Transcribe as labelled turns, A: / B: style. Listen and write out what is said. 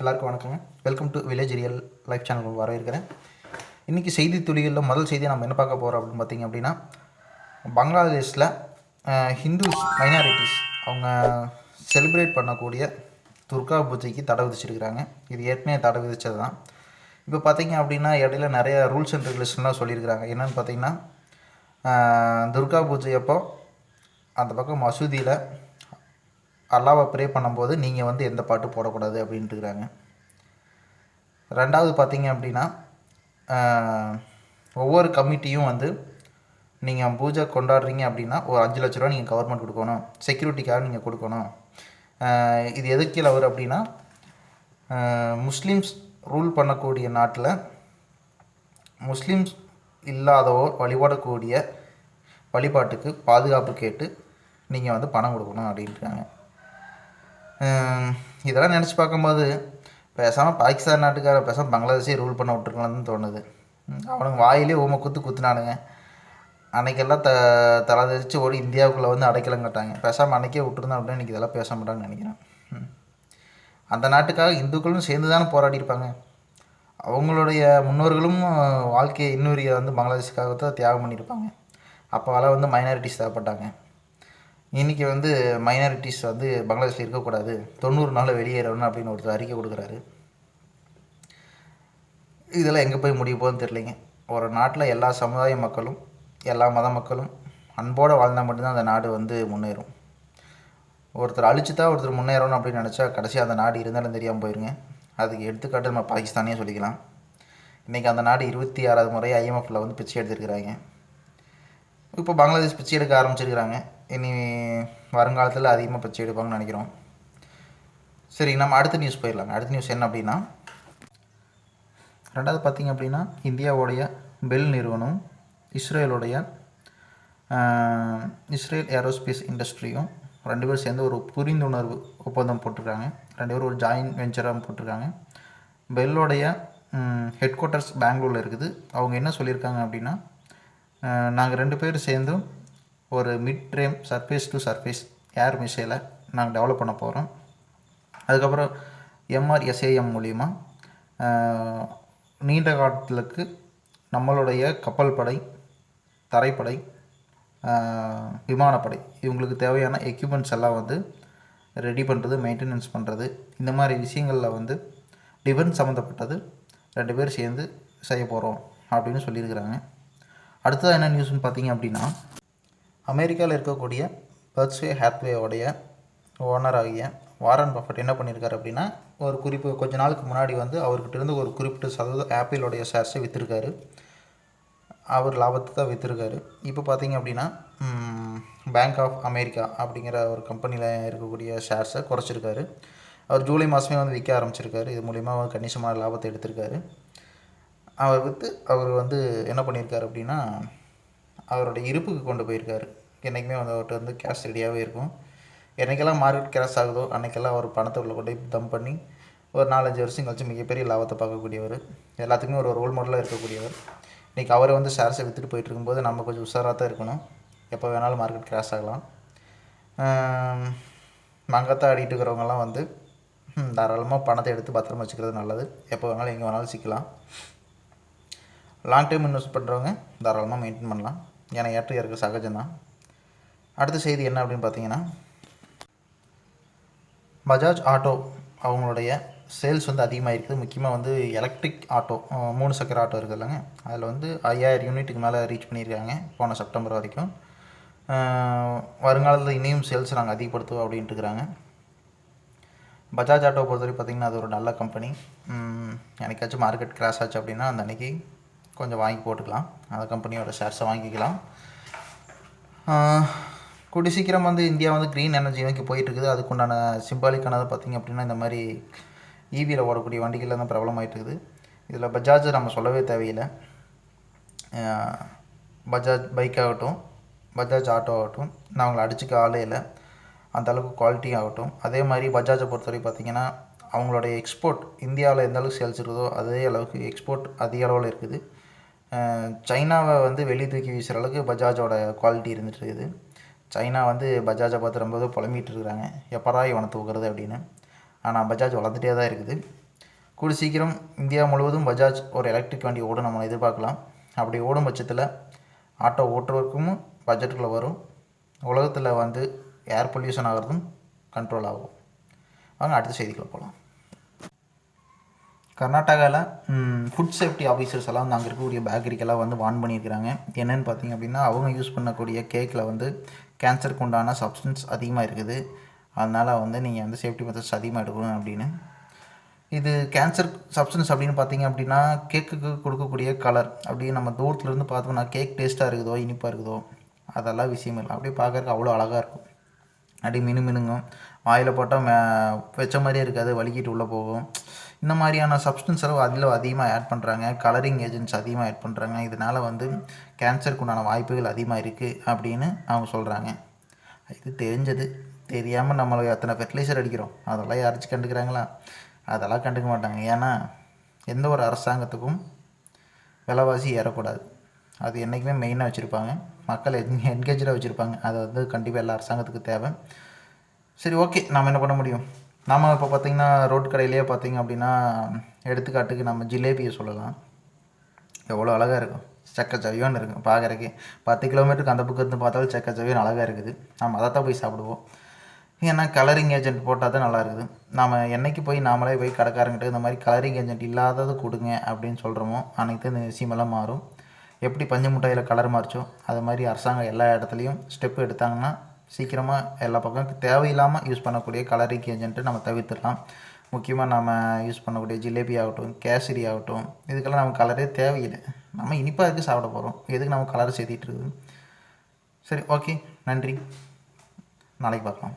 A: எல்லாருக்கும் வணக்கங்க. Welcome to village real life channel வரவேற்கிறேன். இன்றைக்கி செய்தி துளிகளில் முதல் செய்தியை நம்ம என்ன பார்க்க போகிறோம் அப்படின்னு பார்த்திங்க அப்படின்னா பங்களாதேஷில் ஹிந்துஸ் மைனாரிட்டிஸ் அவங்க செலிப்ரேட் பண்ணக்கூடிய துர்கா பூஜைக்கு தடை விதிச்சிருக்கிறாங்க. இது ஏற்கனவே தடை விதித்தது தான் இப்போ பார்த்திங்க அப்படின்னா இடையில நிறைய ரூல்ஸ் அண்ட் ரெகுலேஷன்லாம் சொல்லியிருக்கிறாங்க. என்னென்னு பார்த்தீங்கன்னா துர்கா பூஜை அப்போ அந்த பக்கம் மசூதியில் அல்லாவை ப்ரே பண்ணும்போது நீங்கள் வந்து எந்த பாட்டு போடக்கூடாது அப்படின்ட்டுக்கிறாங்க ரெண்டாவது பார்த்தீங்க அப்படின்னா ஒவ்வொரு கமிட்டியும் வந்து நீங்கள் பூஜை கொண்டாடுறீங்க அப்படின்னா ஒரு அஞ்சு லட்ச ரூபா நீங்கள் கவர்மெண்ட் கொடுக்கணும். செக்யூரிட்டிக்காக நீங்கள் கொடுக்கணும். இது எதுக்கு கீழே வரும் அப்படின்னா முஸ்லீம்ஸ் ரூல் பண்ணக்கூடிய நாட்டில் முஸ்லீம்ஸ் இல்லாதவோர் வழிபடக்கூடிய வழிபாட்டுக்கு பாதுகாப்பு கேட்டு நீங்கள் வந்து பணம் கொடுக்கணும் அப்படின்ட்டுருக்காங்க. இதெல்லாம் நினச்சி பார்க்கும்போது பேசாமல் பாகிஸ்தான் நாட்டுக்கார பேசாமல் பங்களாதேஷே ரூல் பண்ண விட்டுருக்கலாம்னு தோணுது. அவனுங்க வாயிலே ஊமை குத்து குத்துனானுங்க. அன்னைக்கெல்லாம் த தலை தெரிச்சு ஓடி இந்தியாவுக்குள்ளே வந்து அடைக்கலம் கட்டாங்க. பேசாமல் அன்னைக்கே விட்டுருந்தான் அப்படின்னு இன்றைக்கி இதெல்லாம் பேச மாட்டாங்கன்னு நினைக்கிறேன். ம். அந்த நாட்டுக்காக இந்துக்களும் சேர்ந்து தானே போராடிருப்பாங்க அவங்களுடைய முன்னோர்களும் வாழ்க்கையை இன்னுரிய வந்து பங்களாதேஷுக்காக தான் தியாகம் பண்ணியிருப்பாங்க. அப்போலாம் வந்து மைனாரிட்டிஸ் தேவைப்பட்டாங்க. இன்றைக்கி வந்து மைனாரிட்டிஸ் வந்து பங்களாதேஷில் இருக்கக்கூடாது. தொண்ணூறு நாளில் வெளியேறணும் அப்படின்னு ஒருத்தர் அறிக்கை கொடுக்குறாரு. இதெல்லாம் எங்கே போய் முடிய போகுதுன்னு தெரியலைங்க. ஒரு நாட்டில் எல்லா சமுதாய மக்களும் எல்லா மத மக்களும் அன்போடு வாழ்ந்தால் மட்டும்தான் அந்த நாடு வந்து முன்னேறும். ஒருத்தர் அழிச்சு தான் ஒருத்தர் முன்னேறணும் அப்படின்னு நினச்சா கடைசி அந்த நாடு இருந்தாலும் தெரியாமல் போயிருங்க. அதுக்கு எடுத்துக்காட்டு நம்ம பாகிஸ்தானே சொல்லிக்கலாம். இன்றைக்கி அந்த நாடு இருபத்தி ஆறாவது முறை ஐஎம்எஃப்பில் வந்து பிச்சை எடுத்திருக்கிறாங்க. இப்போ பங்களாதேஷ் பிச்சை எடுக்க ஆரம்பிச்சிருக்கிறாங்க. இனி வருங்காலத்தில் அதிகமாக பச்சை எடுப்பாங்கன்னு நினைக்கிறோம். சரி நம்ம அடுத்த நியூஸ் போயிடலாங்க. அடுத்த நியூஸ் என்ன அப்படின்னா ரெண்டாவது பார்த்தீங்க அப்படின்னா இந்தியாவுடைய பெல் நிறுவனம் இஸ்ரேலுடைய இஸ்ரேல் ஏரோஸ்பேஸ் இண்டஸ்ட்ரியும் ரெண்டு பேரும் சேர்ந்து ஒரு புரிந்துணர்வு ஒப்பந்தம் போட்டிருக்காங்க. ரெண்டு பேரும் ஒரு ஜாயின் வெஞ்சராக போட்டிருக்காங்க. பெல்லோடைய ஹெட் குவார்ட்டர்ஸ் பெங்களூரில் இருக்குது. அவங்க என்ன சொல்லியிருக்காங்க அப்படின்னா நாங்கள் ரெண்டு பேரும் சேர்ந்தும் ஒரு mid range surface to surface air மிசைலை நாங்கள் டெவலப் பண்ண போகிறோம் அதுக்கப்புறம் எம்ஆர்எஸ்ஏஎம் மூலிமா நீண்ட காலத்துக்கு நம்மளுடைய கப்பல் படை தரைப்படை விமானப்படை இவங்களுக்கு தேவையான எக்யூப்மெண்ட்ஸ் எல்லாம் வந்து ரெடி பண்ணுறது மெயின்டெனன்ஸ் பண்ணுறது இந்த மாதிரி விஷயங்களில் வந்து டிஃபென்ஸ் சம்மந்தப்பட்டது ரெண்டு பேர் சேர்ந்து செய்ய போகிறோம் அப்படின்னு சொல்லியிருக்கிறாங்க. அடுத்தது என்ன நியூஸ்னு பார்த்தீங்க அப்படின்னா அமெரிக்காவில் இருக்கக்கூடிய பர்த்ஸ்வே ஹேத்வேயோடைய ஓனர் ஆகிய வாரன் பஃபட் என்ன பண்ணியிருக்காரு அப்படின்னா ஒரு குறிப்பு கொஞ்ச நாளுக்கு முன்னாடி வந்து அவர்கிட்ட இருந்து ஒரு குறிப்பிட்ட சதவீதம் ஆப்பிளோடைய ஷேர்ஸை விற்றுருக்காரு அவர் லாபத்தை தான் விற்றுருக்காரு இப்போ பார்த்தீங்க அப்படின்னா பேங்க் ஆஃப் அமெரிக்கா அப்படிங்கிற ஒரு கம்பெனியில் இருக்கக்கூடிய ஷேர்ஸை குறைச்சிருக்காரு. அவர் ஜூலை மாதமே வந்து விற்க ஆரம்பிச்சிருக்காரு. இது மூலிமா அவர் கணிசமான லாபத்தை எடுத்திருக்காரு. அவர் விற்று அவர் வந்து என்ன பண்ணியிருக்காரு அப்படின்னா அவரோட இருப்புக்கு கொண்டு போயிருக்காரு. என்றைக்குமே வந்து அவர்கிட்ட வந்து கேஷ் ரெடியாகவே இருக்கும். என்றைக்கெல்லாம் மார்க்கெட் கிராஷ் ஆகுதோ அன்றைக்கெல்லாம் அவர் பணத்தை உள்ள கொண்டு போய் தம் பண்ணி ஒரு நாலஞ்சு வருஷம் கழிச்சு மிகப்பெரிய லாபத்தை பார்க்கக்கூடியவர். எல்லாத்துக்குமே ஒரு ரோல் மாடலாக இருக்கக்கூடியவர். இன்றைக்கி அவரை வந்து ஷேர்ஸை விற்றுட்டு போயிட்டு இருக்கும்போது நம்ம கொஞ்சம் உஷாராக தான் இருக்கணும். எப்போ வேணாலும் மார்க்கெட் கிராஷ் ஆகலாம். மங்கத்தை ஆடிட்டு இருக்கிறவங்கலாம் வந்து தாராளமாக பணத்தை எடுத்து பத்திரமா வச்சுக்கிறது நல்லது. எப்போ வேணாலும் எங்கே வேணாலும் சிக்கலாம். லாங் டைம் இன்வெஸ்ட் பண்ணுறவங்க தாராளமாக மெயின்டைன் பண்ணலாம். ஏன்னா ஏற்ற இறக்க சகஜம்தான். அடுத்த செய்தி என்ன அப்படின்னு பார்த்தீங்கன்னா பஜாஜ் ஆட்டோ அவங்களுடைய சேல்ஸ் வந்து அதிகமாக இருக்குது. முக்கியமாக வந்து எலக்ட்ரிக் ஆட்டோ மூணு சக்கர ஆட்டோ இருக்குது இல்லைங்க. அதில் வந்து ஐயாயிரம் யூனிட்டுக்கு மேலே ரீச் பண்ணியிருக்காங்க போன செப்டம்பர் வரைக்கும். வருங்காலத்தில் இனியும் சேல்ஸ் நாங்கள் அதிகப்படுத்துவோம் அப்படின்ட்டு இருக்கிறாங்க. பஜாஜ் ஆட்டோ பொறுத்தவரை பார்த்திங்கன்னா அது ஒரு நல்ல கம்பெனி எனக்காச்சும் மார்க்கெட் கிராஷ் ஆச்சு அப்படின்னா அந்த அன்றைக்கி கொஞ்சம் வாங்கி போட்டுக்கலாம். அந்த கம்பெனியோட ஷேர்ஸை வாங்கிக்கலாம். கூடி சீக்கிரம் வந்து இந்தியா வந்து க்ரீன் எனர்ஜி நோக்கி போயிட்டு இருக்குது அதுக்குண்டான சிம்பாலிக்கானது பார்த்திங்க அப்படின்னா இந்த மாதிரி ஈவியில் ஓடக்கூடிய வண்டிகள் தான் பிரபலமாயிட்டு இருக்குது இதில் பஜாஜ் நம்ம சொல்லவே தேவையில்லை. பஜாஜ் பைக் ஆகட்டும் பஜாஜ் ஆட்டோ ஆகட்டும் நான் அவங்கள அடிச்சுக்க ஆளே இல்லை. அந்தளவுக்கு குவாலிட்டி ஆகட்டும். அதே மாதிரி பஜாஜை பொறுத்தவரை பார்த்திங்கன்னா அவங்களுடைய எக்ஸ்போர்ட் இந்தியாவில் எந்த அளவுக்கு சேல்ஸ் இருக்குதோ அதே அளவுக்கு எக்ஸ்போர்ட் அதிக அளவில் இருக்குது. சைனாவை வந்து வெளியே தூக்கி வீசுகிற அளவுக்கு பஜாஜோட குவாலிட்டி இருந்துட்டு இருக்குது. சைனா வந்து பஜாஜை பார்த்து ரொம்பவே புலம்பிட்டு இருக்கிறாங்க. எப்படா இவனை தூக்குறது அப்படின்னு. ஆனால் பஜாஜ் வளர்ந்துட்டே தான் இருக்குது. கூடி சீக்கிரம் இந்தியா முழுவதும் பஜாஜ் ஒரு எலக்ட்ரிக் வண்டி ஓடும் நம்ம எதிர்பார்க்கலாம். அப்படி ஓடும் பட்சத்தில் ஆட்டோ ஓட்டுறவருக்கும் பட்ஜெட்டுக்குள்ளே வரும். உலகத்தில் வந்து ஏர் பொல்யூஷன் ஆகிறதும் கண்ட்ரோல் ஆகும். வாங்க அடுத்த செய்திக்குள்ள போகலாம் கர்நாடகாவில் ஃபுட் சேஃப்டி ஆஃபீஸர்ஸ் எல்லாம் வந்து அங்கே இருக்கக்கூடிய பேக்கரிக்கெல்லாம் வந்து வான் பண்ணியிருக்கிறாங்க. என்னென்னு பார்த்தீங்க அப்படின்னா அவங்க யூஸ் பண்ணக்கூடிய கேக்கில் வந்து கேன்சருக்கு உண்டான சப்ஸ்டன்ஸ் அதிகமாக இருக்குது அதனால் வந்து நீங்கள் வந்து சேஃப்டி மெத்தட்ஸ் அதிகமாக எடுக்கணும் அப்படின்னு. இது கேன்சர் சப்ஸ்டன்ஸ் அப்படின்னு பார்த்தீங்க அப்படின்னா கேக்குக்கு கொடுக்கக்கூடிய கலர் அப்படியே நம்ம தூரத்துலேருந்து பார்த்தோம்னா கேக் டேஸ்ட்டாக இருக்குதோ இனிப்பாக இருக்குதோ அதெல்லாம் விஷயம் இல்லை. அப்படியே பார்க்கறதுக்கு அவ்வளோ அழகாக இருக்கும். அப்படியே மினு மினுங்கும் வாயில் போட்டால் மே வச்ச மாதிரியே இருக்காது. வலிக்கிட்டு உள்ளே போகும். இந்த மாதிரியான சப்ஸ்டன்ஸ் அளவு அதில் அதிகமாக ஆட் பண்ணுறாங்க கலரிங் ஏஜென்ட்ஸ் அதிகமாக ஆட் பண்ணுறாங்க இதனால் வந்து கேன்சருக்கு உண்டான வாய்ப்புகள் அதிகமாக இருக்குது அப்படின்னு அவங்க சொல்கிறாங்க இது தெரிஞ்சது. தெரியாமல் நம்மளை அத்தனை ஃபெர்டிலைசர் அடிக்கிறோம்? அதெல்லாம் யாராச்சும் கண்டுக்கிறாங்களா? அதெல்லாம் கண்டுக்க மாட்டாங்க. ஏன்னா எந்த ஒரு அரசாங்கத்துக்கும் விலைவாசி ஏறக்கூடாது. அது என்றைக்குமே மெயினாக வச்சுருப்பாங்க. மக்கள் என் என்கேஜாக வச்சுருப்பாங்க. அது வந்து கண்டிப்பாக எல்லா அரசாங்கத்துக்கு தேவை. சரி ஓகே நாம் என்ன பண்ண முடியும்? நாம் இப்போ பார்த்திங்கன்னா ரோட் கடையிலேயே பார்த்திங்க அப்படின்னா எடுத்துக்காட்டுக்கு நம்ம ஜிலேபியை சொல்லலாம். எவ்வளோ அழகாக இருக்கும். செக்கச்சவியோன்னு இருக்கும் பார்க்குறக்கே பத்து கிலோமீட்டருக்கு அந்த பக்கம் இருந்து பார்த்தாலும் செக்கச்சவியோன்னு அழகாக இருக்குது. நம்ம அதை தான் போய் சாப்பிடுவோம். ஏன்னா கலரிங் ஏஜென்ட் போட்டால் தான் நல்லா இருக்குது. நாம் என்னைக்கு போய் நாமளே போய் கடைக்காரங்கிட்ட இந்த மாதிரி கலரிங் ஏஜென்ட் இல்லாதது கொடுங்க அப்படின்னு சொல்கிறோமோ அன்றைக்கு தான் இந்த விஷயமெல்லாம் மாறும். எப்படி பஞ்சு முட்டாயில் கலர் மாறிச்சோ அது மாதிரி அரசாங்கம் எல்லா இடத்துலையும் ஸ்டெப் எடுத்தாங்கன்னா சீக்கிரமாக எல்லா பக்கம் தேவையில்லாமல் யூஸ் பண்ணக்கூடிய கலரிங் ஏஜென்ட்டு நம்ம தவிர்த்துடலாம். முக்கியமாக நம்ம யூஸ் பண்ணக்கூடிய ஜிலேபி ஆகட்டும் கேசரி ஆகட்டும் இதுக்கெல்லாம் நம்ம கலரே தேவையில்லை. நம்ம இனிப்பாக இருக்குது சாப்பிட போகிறோம் எதுக்கு நம்ம கலர் சேர்த்திட்டு இருக்குது சரி ஓகே நன்றி. நாளைக்கு பார்க்கலாம்.